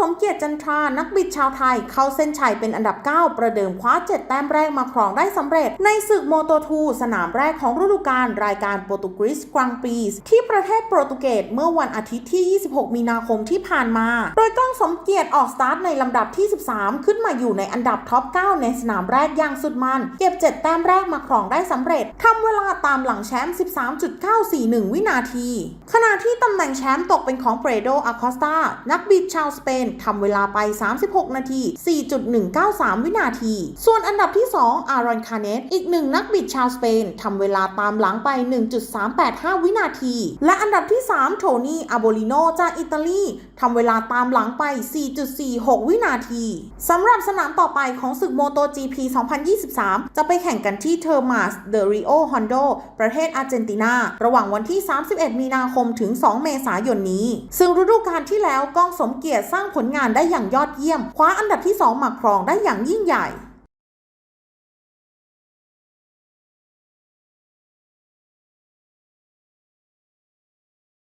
สมเกียรติจันทรา นักบิดชาวไทย เข้าเส้นชัยเป็นอันดับ 9 ประเดิมคว้า 7 แต้มแรกมาครองได้สำเร็จ ในศึกโมโต2สนามแรกของฤดูกาลรายการโปรตุกสกรังปีสที่ประเทศโปรตุเกสเมื่อวันอาทิตย์ที่ 26 มีนาคมที่ผ่านมา โดยก้องสมเกียรติออกสตาร์ทในลำดับที่ 13 ขึ้นมาอยู่ในอันดับท็อป 9 ในสนามแรกอย่างสุดมัน เก็บ 7 แต้มแรกมาครองได้สำเร็จทำเวลาตามหลังแชมป์ 13.941 วินาที ขณะที่ตำแหน่งแชมป์ตกเป็นของเปรโดอาคอสตานักบิดชาวสเปนทำเวลาไป 36 นาที 4.193 วินาที ส่วนอันดับที่ 2 อารอนคาเนตอีกหนึ่งนักบิดชาวสเปนทำเวลาตามหลังไป 1.385 วินาที และอันดับที่ 3 โทนี่อาโบลิโนจากอิตาลีทำเวลาตามหลังไป 4.46 วินาทีสำหรับสนามต่อไปของศึกโมโต GP 2023 จะไปแข่งกันที่เทอร์มาสเดริโอฮอนโดประเทศอาร์เจนตินา ระหว่างวันที่ 31 มีนาคมถึง 2 เมษายนนี้ ซึ่งฤดูกาลที่แล้วก้องสมเกียรติสร้างผลงานได้อย่างยอดเยี่ยม คว้าอันดับที่ 2 มาครองได้อย่างยิ่งใหญ่